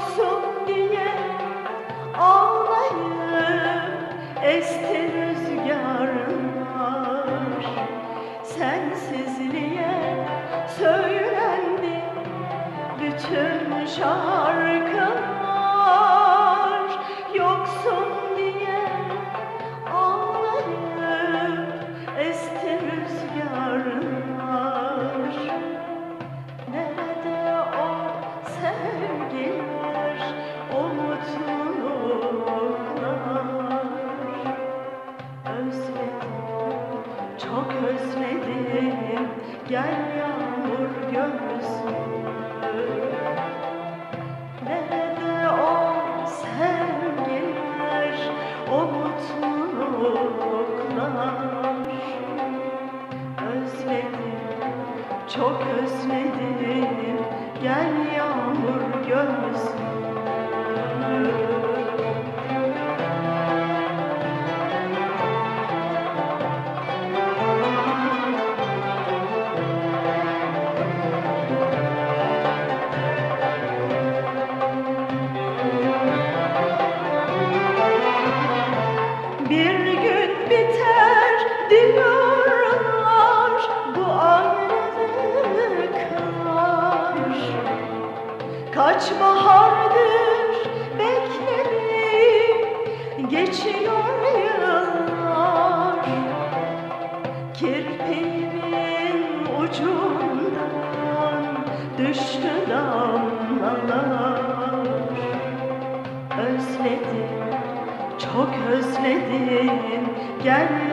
olsun diye ağlayıp esti rüzgarlar sensizliğe söylendi bütün şarkı. Çok özledim. Gel yağmur ucundan düştü damlalar. Özledim, çok özledim Gel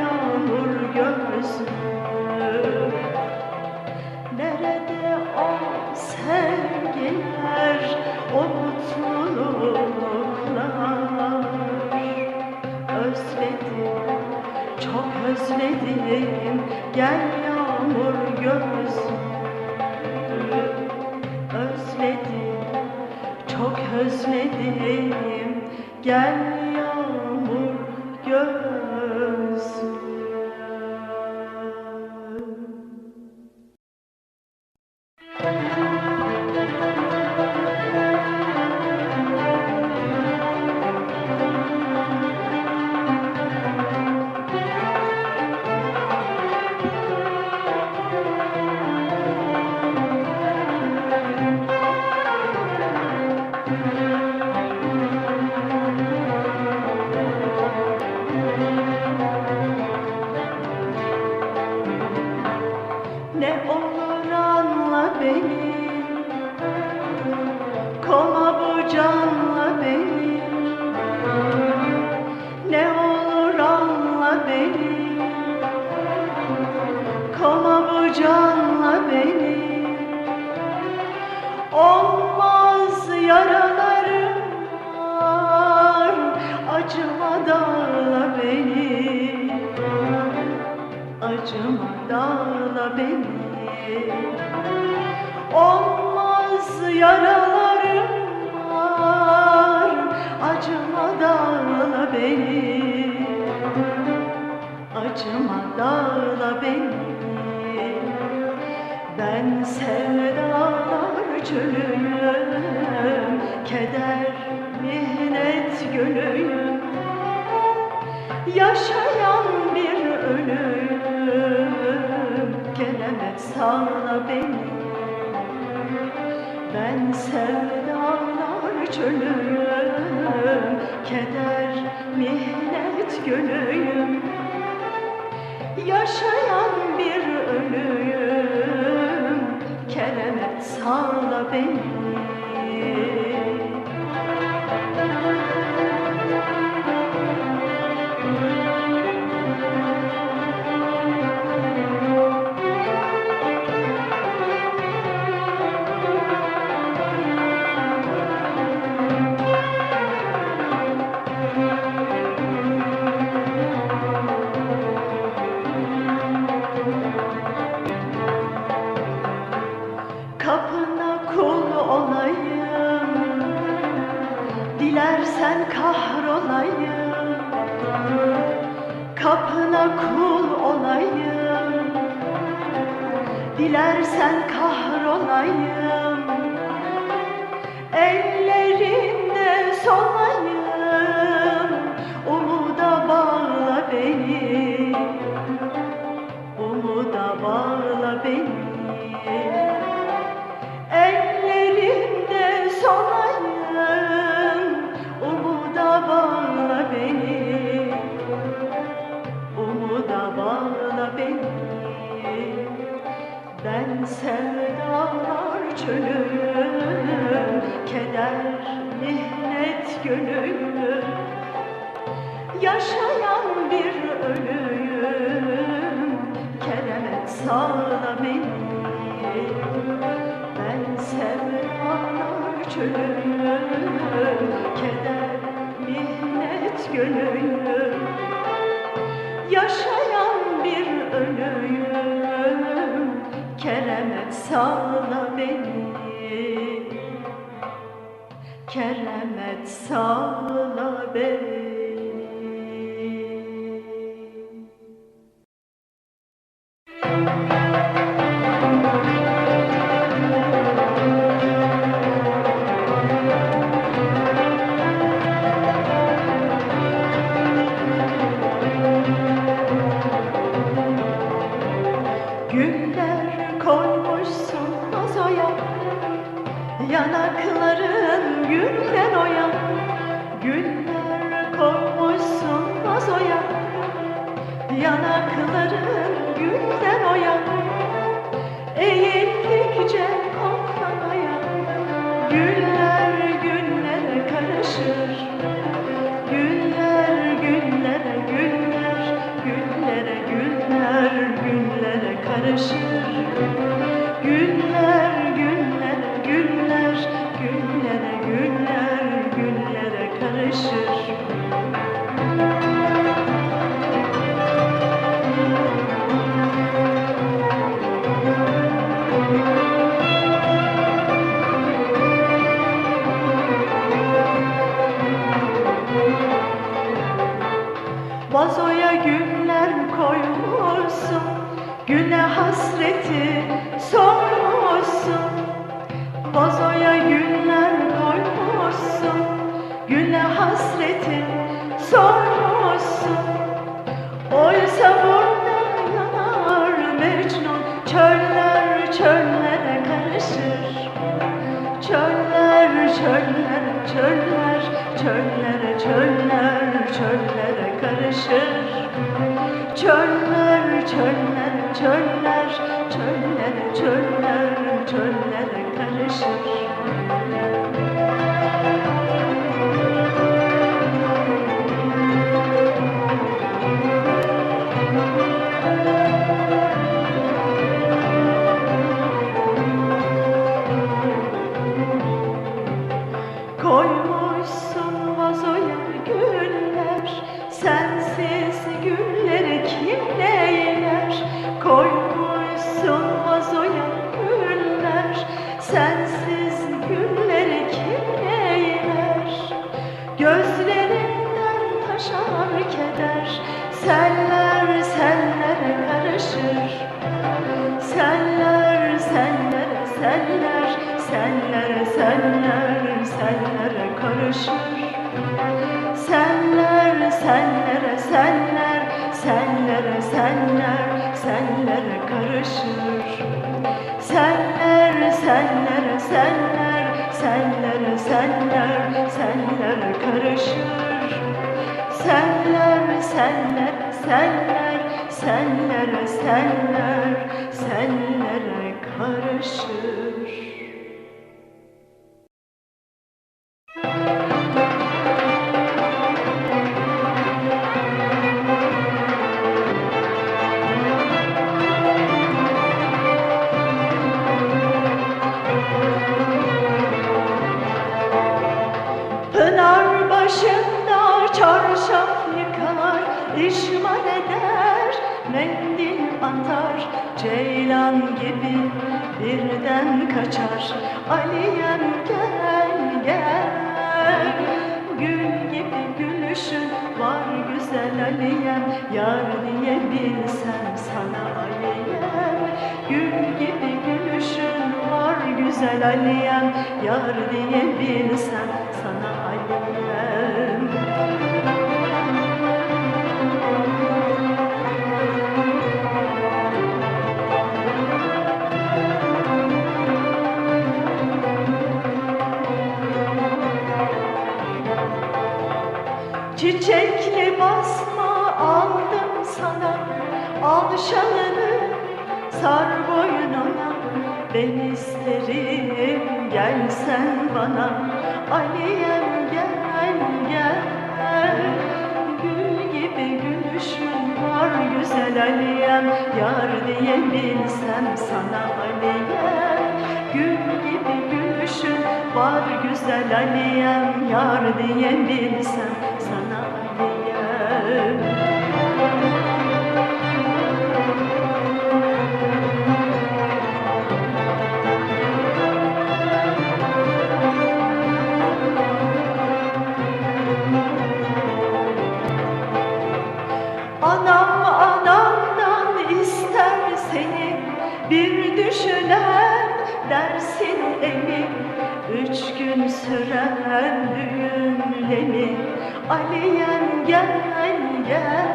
Acıma dağla beni. Acıma dağla beni. Olmaz yaralarım var. Acıma dağla beni. Acıma dağla beni. Ben sevdalar çölüyüm Keder, mihnet gölüyüm Yaşayan bir ölüm Gelemez sağla beni. Ben sevdalar çölüyüm Keder, mihnet gölüyüm. Yaşayan bir ölüyüm Kelemet sağla beni Kapına kul olayım. Dilersen kahrolayım. Ellerinde Keder, mihnet gönüllüm Yaşayan bir ölüyüm. Keremet sağla beni. Keremet sağla beni Güller koymuşsun vazoya Yanakların gülden oya. Güller koymuşsun vazoya Yanakların gülden oya. Eğildikçe koklamaya. Güller güllere karışır güllere karışır çöller, çöller, çöllere, çöller, çöllere karışır. Çöller, çöller, çöller, çöllere, çöller, çöllere Seller, sellere, seller, sellere, seller, sellere karışır. Seller, sellere, seller, sellere, seller, sellere karışır. Seller, seller, seller, sellere, seller, sellere işmal eder, mendil atar, ceylan gibi birden kaçar. Aliyem gel gel, gül gibi gülüşün var güzel Aliyem, yar diye bilsem sana Aliyem. Gül gibi gülüşün var güzel Aliyem, yar diye bilsem sana Aliyem. Al şalını sar boynuna Ben isterim gelsen bana. Aliyem gel gel Gül gibi gülüşün var güzel Aliyem Yar diye bilsem sana Aliyem Gül gibi gülüşün var güzel Aliyem Yar diye düşünen dersin emin Üç gün süren düğünlemi Aliyem gel gel.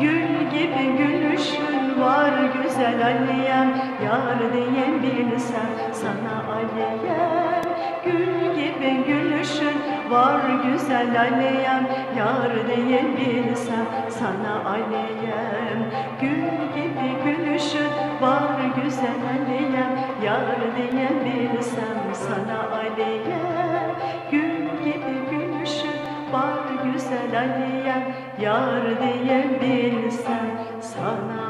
Gül gibi gülüşün var güzel Aliyem Yar diye bilsem sana Aliyem Gül gibi gülüşün var güzel Aliyem Yar diye bilsem sana Aliyem Gül gibi gülüşün var güzel Aliyem Yar diye bilsem sana Aliyem Gül gibi gülüşün var güzel Aliyem Yar diye bilsem sana